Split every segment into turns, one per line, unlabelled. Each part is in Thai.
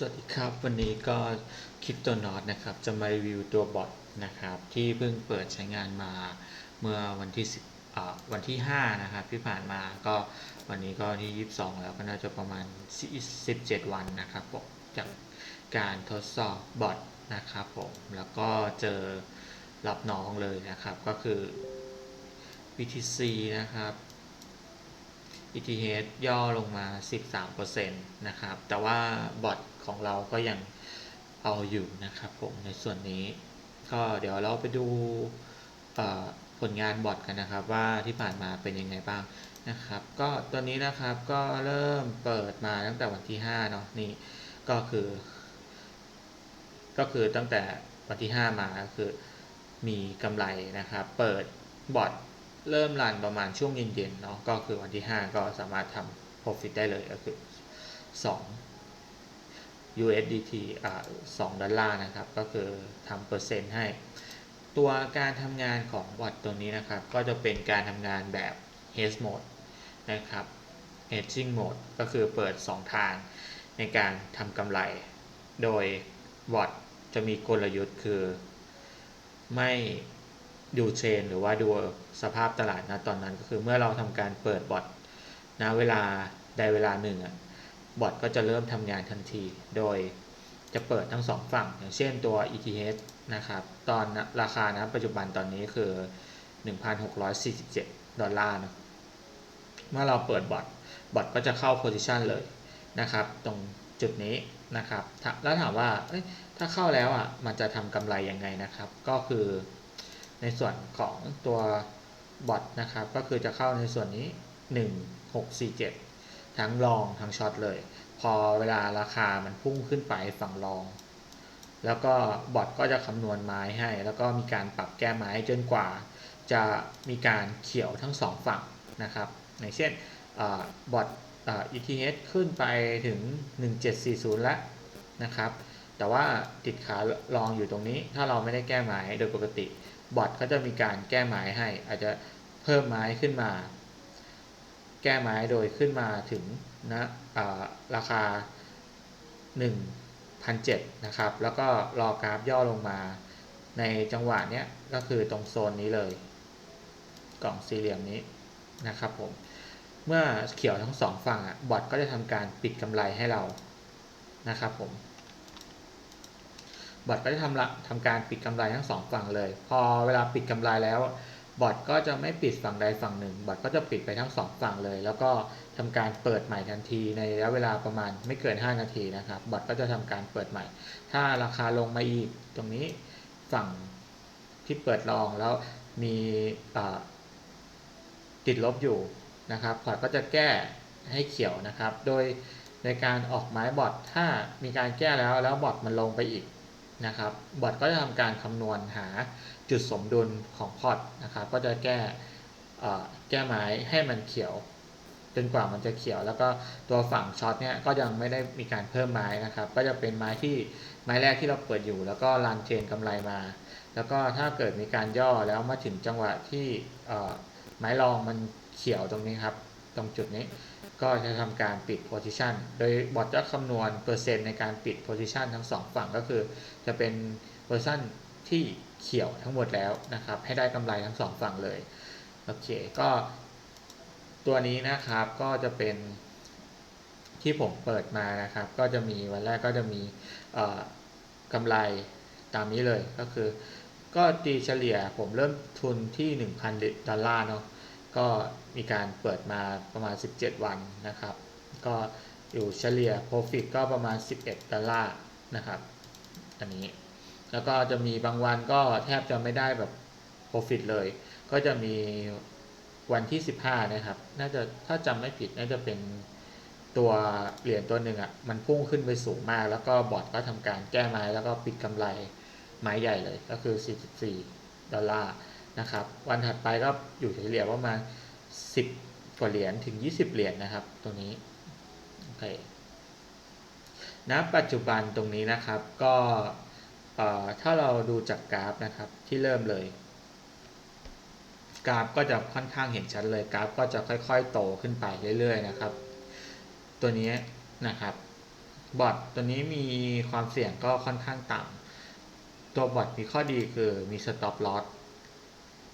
สวัสดีครับวันนี้ก็คลิปตัวนอตนะครับจะมารีวิวตัวบอทนะครับที่เพิ่งเปิดใช้งานมาเมื่อวันที่10วันที่5นะครับที่ผ่านมาก็วันนี้ก็ที่ 22 แล้วก็น่าจะประมาณ 17 วันนะครับผมจากการทดสอบบอทนะครับผมแล้วก็เจอรับน้องเลยนะครับก็คือ BTC นะครับ ETH ย่อลงมา 13%นะครับ แต่ว่าบอทของเราก็ยังเอาอยู่นะครับผมในส่วนนี้ ก็เดี๋ยวเราไปดูผลงานบอทกันนะครับ ว่าที่ผ่านมาเป็นยังไงบ้างนะครับ ก็ตัวนี้นะครับก็เริ่มเปิดมาตั้งแต่วันที่5เนาะนี่ก็คือ ก็คือตั้งแต่วันที่ 5 มาก็คือมีกำไรนะครับ เปิดบอท เริ่มรันประมาณช่วงเย็นๆเนาะก็คือวันที่ 5 ก็สามารถทำ profit ได้เลยก็คือ 2 USDT อ่า2ดอลลาร์นะครับ ก็คือทำเปอร์เซ็นต์ให้ ตัวการทำงานของบอทตัวนี้นะครับ ก็จะเป็นการทำงานแบบ hedge mode นะครับ hedging mode ก็คือเปิด 2 ทางในการทำกำไร โดยบอทจะมีกลยุทธ์คือไม่ดูเทรนหรือว่าดู สภาพตลาดนะตอนนั้นก็คือเมื่อเราทำการเปิดบอทนะเวลาใดเวลาหนึ่งอะบอทก็จะเริ่มทำงานทันที โดยจะเปิดทั้งสองฝั่ง อย่างเช่นตัว ETH นะครับ ตอนราคานะปัจจุบันตอนนี้คือ 1,647 ดอลลาร์นะเมื่อเราเปิดบอทบอทก็จะเข้าโพซิชันเลยนะครับ ตรงจุดนี้นะครับ แล้วถามว่าถ้าเข้าแล้วอะมันจะทำกำไรยังไงนะครับ ก็คือในส่วนของตัว บอทนะครับ ก็คือจะเข้าในส่วนนี้ 1 6 4 7 ทั้งลองทั้งช็อตเลย พอเวลาราคามันพุ่งขึ้นไปฝั่งลอง แล้วก็บอทก็จะคำนวณไม้ให้ แล้วก็มีการปรับแก้ไม้จนกว่า จะมีการเขียวทั้งสองฝั่งนะครับอย่างเช่นบอท ETH ขึ้นไปถึง 1740 แล้วนะครับแต่ว่าติดขาลองอยู่ตรงนี้ ถ้าเราไม่ได้แก้ไม้โดยปกติ บอทก็จะมีการแก้ไม้ให้ อาจจะ พิ่มไม้ขึ้นมา แก้ไม้โดยขึ้นมาถึงนะราคา 1,007นะครับ แล้วก็รอกราฟย่อลงมา ในจังหวะเนี้ยก็คือตรงโซนนี้เลย กล่องสี่เหลี่ยมนี้นะครับผม เมื่อเขียวทั้งสองฝั่งอะบอทก็จะทำการปิดกำไรให้เรานะครับผมบอทก็จะทำละทำการปิดกำไรทั้งสองฝั่งเลย พอเวลาปิดกำไรแล้ว บอทก็จะไม่ปิดฝั่งใดฝั่งหนึ่ง บอทก็จะปิดไปทั้งสองฝั่งเลย แล้วก็ทำการเปิดใหม่ทันทีในระยะเวลาประมาณไม่เกิน 5 นาทีนะครับ บอทก็จะทำการเปิดใหม่ ถ้าราคาลงมาอีกตรงนี้ฝั่งที่เปิดลองแล้วมีติดลบอยู่นะครับ พอร์ตก็จะแก้ให้เขียวนะครับ โดยในการออกไม้บอทถ้ามีการแก้แล้วแล้วบอทมันลงไปอีกนะครับ บอทก็จะทำการคำนวณหา จุดสมดุลของพอตนะครับก็จะแก้แก้ไม้ให้มันเขียวจนกว่ามันจะเขียว แล้วก็ตัวฝั่งช็อตเนี่ยก็ยังไม่ได้มีการเพิ่มไม้นะครับ ก็จะเป็นไม้ที่ไม้แรกที่เราเปิดอยู่ แล้วก็รันเชนกำไรมา แล้วก็ถ้าเกิดมีการย่อแล้วมาถึงจังหวะที่ไม้รองมันเขียวตรงนี้ครับ ตรงจุดนี้ก็จะทำการปิด position โดยบอทจะคำนวณเปอร์เซ็นต์ในการปิด position ทั้งสองฝั่งก็คือ จะเป็น position ที่ เขียวทั้งหมดแล้วนะครับ ให้ได้กำไรทั้งสองฝั่งเลย โอเค ก็ตัวนี้นะครับก็จะเป็นที่ผมเปิดมานะครับ ก็จะมีวันแรกก็จะมีกำไรตามนี้เลยก็คือ ก็ตีเฉลี่ยผมเริ่มทุนที่ 1,000 ดอลลาร์เนาะก็มีการเปิดมาประมาณ 17 วันนะครับ ก็อยู่เฉลี่ย Profit ก็ประมาณ 11 ดอลลาร์นะครับ อันนี้ แล้วก็จะมีบางวันก็แทบจะไม่ได้แบบ Profit เลย ก็จะมีวันที่ 15 นะครับ น่าจะถ้าจำไม่ผิดน่าจะเป็นตัวเหรียญตัวหนึ่งอะ่ะ มันพุ่งขึ้นไปสูงมาก แล้วก็บอร์ดก็ทำการแก้ไม้แล้วก็ปิดกำไรไม้ใหญ่เลย ก็คือ 44 ดอลลาร์นะครับ วันถัดไปก็อยู่เฉลี่ยประมาณ 10 กว่าเหรียญถึง 20 เหรียญนะครับ ตรงนี้ โอเคณปัจจุบันตรงนี้นะครับก็ ถ้าเราดูจากกราฟนะครับที่เริ่มเลย กราฟก็จะค่อนข้างเห็นชัดเลยกราฟก็จะค่อยๆ โตขึ้นไปเรื่อยๆนะครับ ตัวนี้นะครับบอทตัวนี้มีความเสี่ยงก็ค่อนข้างต่ำตัวบอทมีข้อดีคือมี stop loss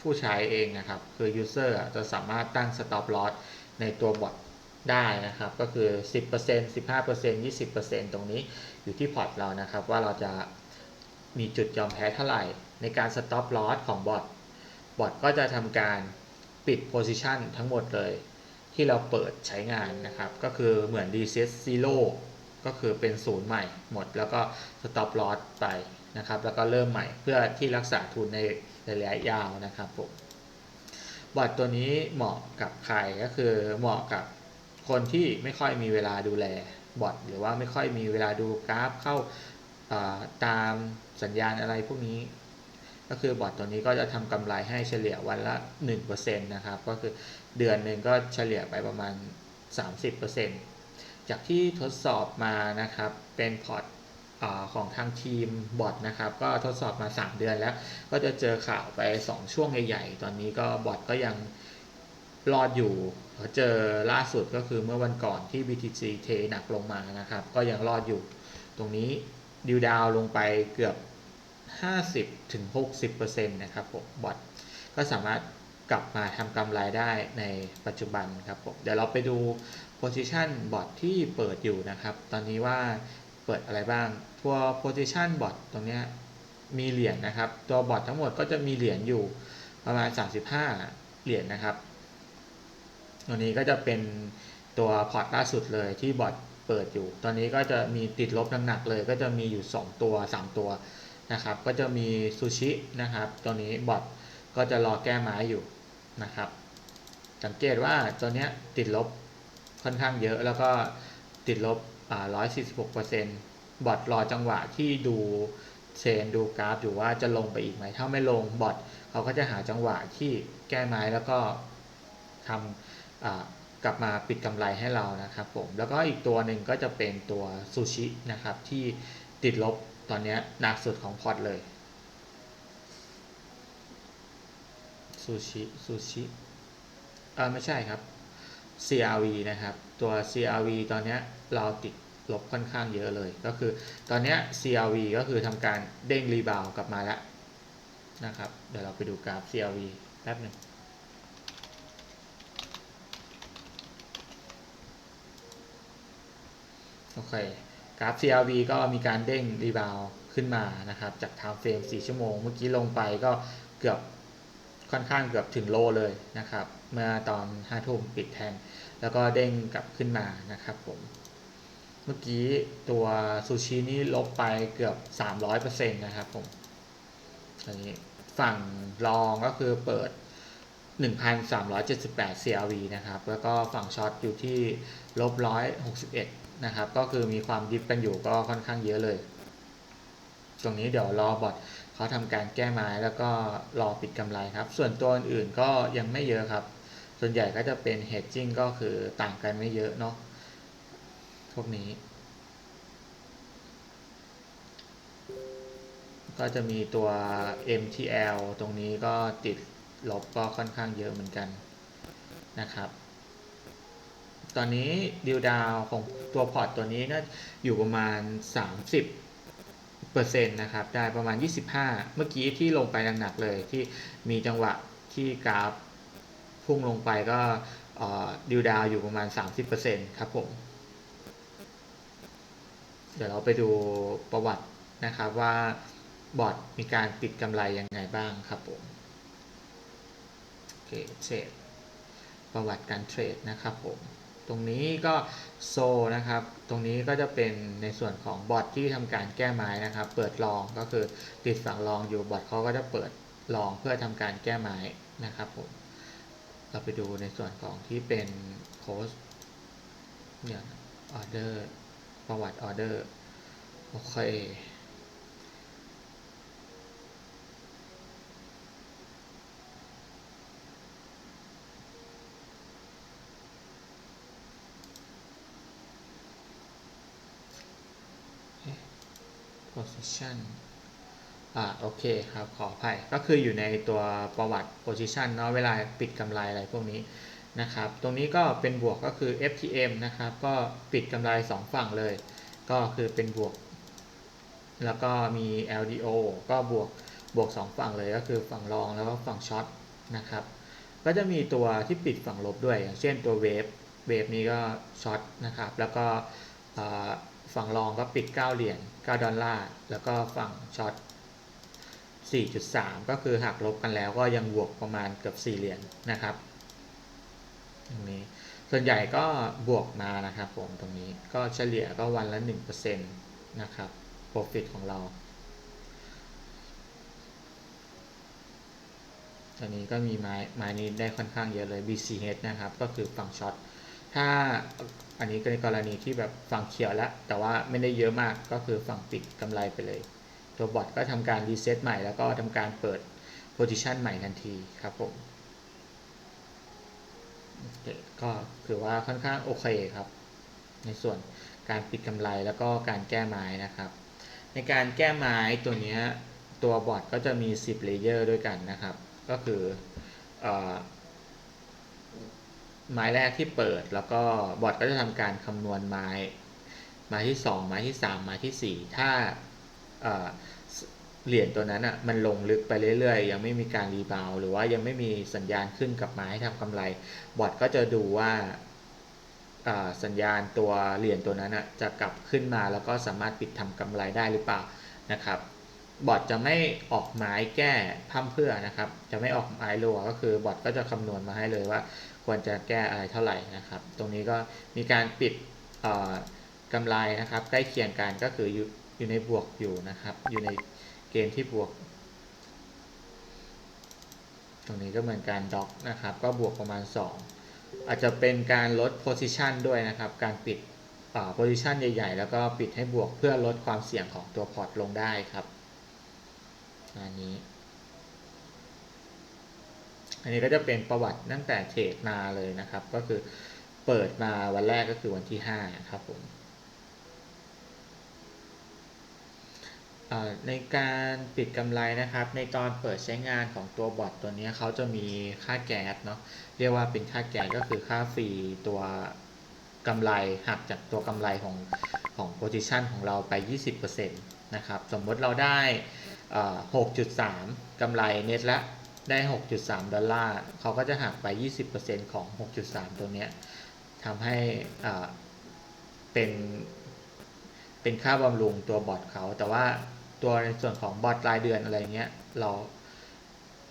ผู้ใช้เองนะครับ คือ user อะจะสามารถตั้ง stop loss ในตัวบอทได้นะครับ ก็คือ 10% 15% 20%ตรงนี้อยู่ที่พอร์ตเรานะครับ ว่าเราจะ มีจุดยอมแพ้เท่าไหร่ ในการ stop loss ของบอทบอทก็จะทำการปิด position ทั้งหมดเลย ที่เราเปิดใช้งานนะครับ ก็คือเหมือน reset zero ก็คือเป็นศูนย์ใหม่หมด แล้วก็ stop loss ไปนะครับ แล้วก็เริ่มใหม่เพื่อที่รักษาทุนในระยะยาวนะครับผมบอทตัวนี้เหมาะกับใครก็คือเหมาะกับคนที่ไม่ค่อยมีเวลาดูแลบอทหรือว่าไม่ค่อยมีเวลาดูกราฟเข้า ตามสัญญาณอะไรพวกนี้ ก็คือบอทตัวนี้ก็จะทำกำไรให้เฉลี่ยวันละ 1%นะครับ ก็คือเดือนหนึ่งก็เฉลี่ยไปประมาณ 30%จากที่ทดสอบมานะครับ เป็นพอร์ตของทางทีมบอทนะครับ ก็ทดสอบมา 3 เดือนแล้ว ก็จะเจอข่าวไป 2 ช่วงใหญ่ๆ ตอนนี้ก็บอทก็ยังรอดอยู่เจอล่าสุดก็คือเมื่อวันก่อนที่ BTC เทหนักลงมานะครับ ก็ยังรอดอยู่ตรงนี้ ดิวดาวลงไปเกือบ 50-60%นะครับผมบอทก็สามารถกลับมาทำกำไรได้ในปัจจุบันครับผมเดี๋ยวเราไปดู position บอทที่เปิดอยู่นะครับ ตอนนี้ว่าเปิดอะไรบ้าง ตัว position บอทตรงนี้มีเหรียญนะครับ ตัวบอททั้งหมดก็จะมีเหรียญอยู่ประมาณ 35 เหรียญนะครับ ตัวนี้ก็จะเป็นตัวพอร์ตล่าสุดเลยที่บอท เปิดอยู่ ตอนนี้ก็จะมีติดลบหนักๆเลย ก็จะมีอยู่ 2 ตัว 3 ตัวนะครับ ก็จะมีซูชินะครับ ตัวนี้บอทก็จะรอแก้ไม้อยู่นะครับ สังเกตว่าตัวนี้ติดลบค่อนข้างเยอะ แล้วก็ติดลบ146%บอทรอจังหวะที่ดูเชนดูกราฟอยู่ว่าจะลงไปอีกไหม ถ้าไม่ลงบอทเขาก็จะหาจังหวะที่แก้ไม้แล้วก็ทำ กลับมาปิดกำไรให้เรานะครับผมแล้วก็อีกตัวหนึ่งก็จะเป็นตัวซูชินะครับที่ติดลบตอนนี้หนักสุดของพอร์ตเลยซูชิซูชิเออไม่ใช่ครับ CRV นะครับ ตัว CRV ตอนนี้เราติดลบค่อนข้างเยอะเลย ก็คือตอนนี้ CRV ก็คือทำการเด้งรีบาวกลับมาแล้วนะครับ เดี๋ยวเราไปดูกราฟ CRV แป๊บหนึ่ง โอเคกราฟ CRV ก็มีการเด้งรีบาวขึ้นมานะครับจากไทม์เฟรม4ชั่วโมง เมื่อกี้ลงไปก็เกือบค่อนข้างเกือบถึงโลเลยนะครับ เมื่อตอน5ทุ่มปิดแทนแล้วก็เด้งกลับขึ้นมานะครับผมเมื่อกี้ตัวซูชินี่ลบไปเกือบ 300%นะครับผมอันนี้ฝั่งรองก็คือเปิด 1,378 CRV นะครับ แล้วก็ฝั่งช็อตอยู่ที่ลบ161 นะครับ ก็คือมีความดิฟกันอยู่ก็ค่อนข้างเยอะเลย ตรงนี้เดี๋ยวรอบอทเขาทำการแก้ไม้แล้วก็รอปิดกำไรครับ ส่วนตัวอื่นๆก็ยังไม่เยอะครับ ส่วนใหญ่ก็จะเป็น hedging ก็คือต่างกันไม่เยอะเนาะพวกนี้ ก็จะมีตัว MTL ตรงนี้ก็ติดลบก็ค่อนข้างเยอะเหมือนกันนะครับ ตอนนี้ดิวดาวของตัวพอร์ตตัวนี้น่าอยู่ประมาณ 30เปอร์เซ็นต์นะครับ ได้ประมาณ 25 เมื่อกี้ที่ลงไปหนักๆเลยที่มีจังหวะที่กราฟพุ่งลงไปก็ดิวดาวอยู่ประมาณ 30%ครับผม เดี๋ยวเราไปดูประวัตินะครับว่าบอร์ดมีการปิดกำไรยังไงบ้างครับผม โอเคเทรดประวัติการเทรดนะครับผม ตรงนี้ก็โซนะครับ ตรงนี้ก็จะเป็นในส่วนของบอร์ดที่ทำการแก้ไม้นะครับ เปิดลองก็คือติดฝั่งลองอยู่บอร์ดเขาก็จะเปิดลองเพื่อทำการแก้ไม้นะครับผมเราไปดูในส่วนของที่เป็นโค้ชเนี่ยออเดอร์ประวัติออเดอร์โอเค position อ่าโอเคครับขออภัยก็คืออยู่ในตัวประวัติ position เนาะเวลาปิดกำไรอะไรพวกนี้นะครับ ตรงนี้ก็เป็นบวกก็คือ FTM นะครับ ก็ปิดกำไร 2 ฝั่งเลย ก็คือเป็นบวก แล้วก็มี LDO ก็บวกบวก 2 ฝั่งเลยก็คือฝั่งรองแล้วก็ฝั่งช็อตนะครับ ก็จะมีตัวที่ปิดฝั่งลบด้วย อย่างเช่นตัวเวฟเวฟนี้ก็ช็อตนะครับ แล้วก็ ฝั่งรองก็ปิด 9 เหรียญ 9 ดอลลาร์ แล้วก็ฝั่งช็อต 4.3 ก็คือหักลบกันแล้วก็ยังบวกประมาณเกือบ 4 เหรียญนะครับตรงนี้ส่วนใหญ่ก็บวกมานะครับผมตรงนี้ก็เฉลี่ยก็วันละ 1%นะครับ profit ของเราตอนนี้ก็มีไม้ไม้นี้ได้ค่อนข้างเยอะเลย BCH นะครับ ก็คือฝั่งช็อต ถ้าอันนี้ในกรณีที่แบบฝั่งเขียวแล้ว แต่ว่าไม่ได้เยอะมากก็คือฝั่งปิดกำไรไปเลย ตัวบอทก็ทำการรีเซ็ตใหม่แล้วก็ทำการเปิดโพซิชันใหม่ทันทีครับผมก็ถือว่าค่อนข้างโอเคครับ ในส่วนการปิดกำไรแล้วก็การแก้ไม้นะครับ ในการแก้ไม้ตัวนี้ตัวบอทก็จะมี 10เลเยอร์ด้วยกันนะครับ ก็คืออ ไม้แรกที่เปิด แล้วก็บอทก็จะทำการคำนวณไม้ ไม้ที่2ไม้ที่3ไม้ที่4ถ้าเหรียญตัวนั้นอะมันลงลึกไปเรื่อยๆ ยังไม่มีการรีบาวหรือว่ายังไม่มีสัญญาณขึ้นกับไม้ให้ทำกำไร บอทก็จะดูว่าสัญญาณตัวเหรียญตัวนั้นอะจะกลับขึ้นมาแล้วก็สามารถปิดทำกำไรได้หรือเปล่านะครับ บอทจะไม่ออกไม้แก้พั่มเพื่อนะครับ จะไม่ออกไม้รัวก็คือบอทก็จะคำนวณมาให้เลยว่า ควรจะแก้อะไรเท่าไหร่นะครับ ตรงนี้ก็มีการปิดกำไรนะครับ ใกล้เคียงกันก็คืออยู่อยู่ในบวกอยู่นะครับ อยู่ในเกณฑ์ที่บวก ตรงนี้ก็เหมือนการด็อกนะครับ ก็บวกประมาณ 2 อาจจะเป็นการลดโพซิชันด้วยนะครับ การปิดโพซิชันใหญ่ ๆ แล้วก็ปิดให้บวกเพื่อลดความเสี่ยงของตัวพอร์ตลงได้ครับอันนี้ อันนี้ก็จะเป็นประวัติตั้งแต่เทรดมาเลยนะครับ ก็คือเปิดมาวันแรกก็คือวันที่5ครับผมในการปิดกำไรนะครับ ในตอนเปิดใช้งานของตัวบอทตัวนี้เขาจะมีค่าแก๊สเนาะเรียกว่าเป็นค่าแก๊สก็คือค่าฟรีตัวกำไรหักจากตัวกำไรของของโพซิชันของเราไป 20%นะครับ สมมติเราได้ 6.3กำไรเน็ตละ ได้ 6.3 ดอลลาร์เขาก็จะหักไป 20%ของ 6.3 ตัวเนี้ยทำให้เป็นเป็นค่าบำรุงตัวบอทเขา แต่ว่าตัวในส่วนของบอทรายเดือนอะไรเงี้ยเรา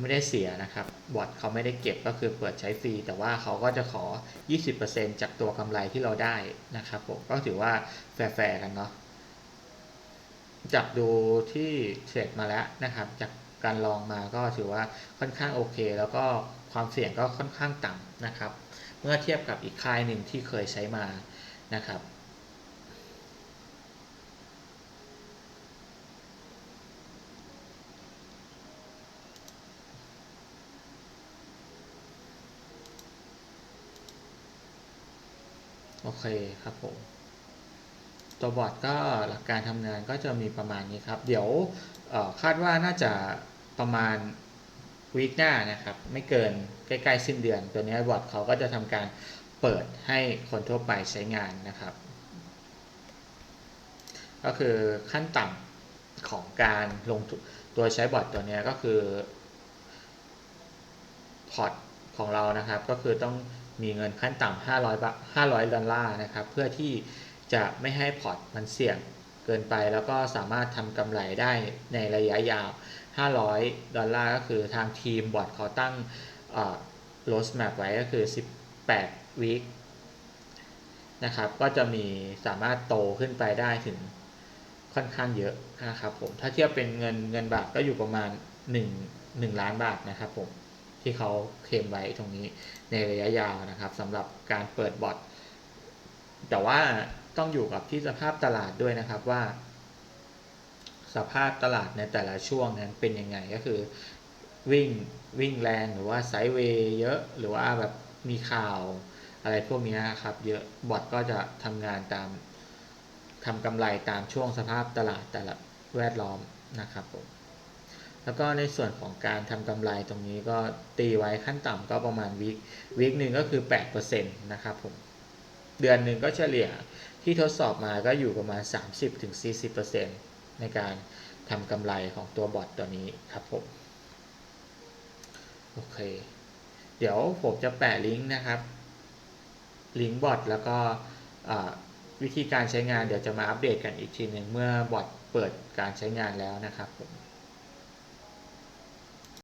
ไม่ได้เสียนะครับบอทเขาไม่ได้เก็บก็คือเปิดใช้ฟรี แต่ว่าเขาก็จะขอ 20%จากตัวกำไรที่เราได้นะครับผมก็ถือว่าแฟร์ๆกันเนาะจับดูที่เทรดมาแล้วนะครับจาก การลองมาก็ถือว่าค่อนข้างโอเค แล้วก็ความเสี่ยงก็ค่อนข้างต่ำนะครับ เมื่อเทียบกับอีกค่ายหนึ่งที่เคยใช้มานะครับโอเคครับผมตัวบอร์ดก็หลักการทำงานก็จะมีประมาณนี้ครับ เดี๋ยวคาดว่าน่าจะ ประมาณวีคหน้านะครับ ไม่เกินใกล้ๆสิ้นเดือน ตัวนี้บอร์ดเขาก็จะทำการเปิดให้คนทั่วไปใช้งานนะครับ ก็คือขั้นต่ำของการลงตัวใช้บอร์ดตัวนี้ก็คือพอร์ตของเรานะครับ ก็คือต้องมีเงินขั้นต่ำ500บาท500 ดอลลาร์นะครับ เพื่อที่จะไม่ให้พอร์ตมันเสี่ยงเกินไป แล้วก็สามารถทำกำไรได้ในระยะยาว 500 ดอลลาร์ก็คือทางทีมบอร์ดเขาตั้งโรสแมปไว้ก็คือ 18 วีคนะครับ ก็จะมีสามารถโตขึ้นไปได้ถึงค่อนข้างเยอะนะครับผม ถ้าเทียบเป็นเงินเงินบาทก็อยู่ประมาณ 1 1 ล้านบาทนะครับผม ที่เขาเคลมไว้ตรงนี้ในระยะยาวนะครับสำหรับการเปิดบอทแต่ว่าต้องอยู่กับที่สภาพตลาดด้วยนะครับว่า สภาพตลาดในแต่ละช่วงนั้นเป็นยังไงก็คือวิ่งวิ่งแรงหรือว่าไซด์เวย์เยอะหรือว่าแบบมีข่าวอะไรพวกนี้ครับเยอะบอทก็จะทำงานตามทำกำไรตามช่วงสภาพตลาดแต่ละแวดล้อมนะครับผมแล้วก็ในส่วนของการทำกำไรตรงนี้ก็ตีไว้ขั้นต่ำก็ประมาณวิกวิกหนึ่งก็คือ 8%นะครับผมเดือนหนึ่งก็เฉลี่ยที่ทดสอบมาก็อยู่ประมาณ 30-40% ในการทำกำไรของตัวบอทตัวนี้ครับผมโอเค เดี๋ยวผมจะแปะลิงก์นะครับ ลิงก์บอทแล้วก็วิธีการใช้งานเดี๋ยวจะมาอัปเดตกันอีกทีหนึ่งเมื่อบอทเปิดการใช้งานแล้วนะครับผม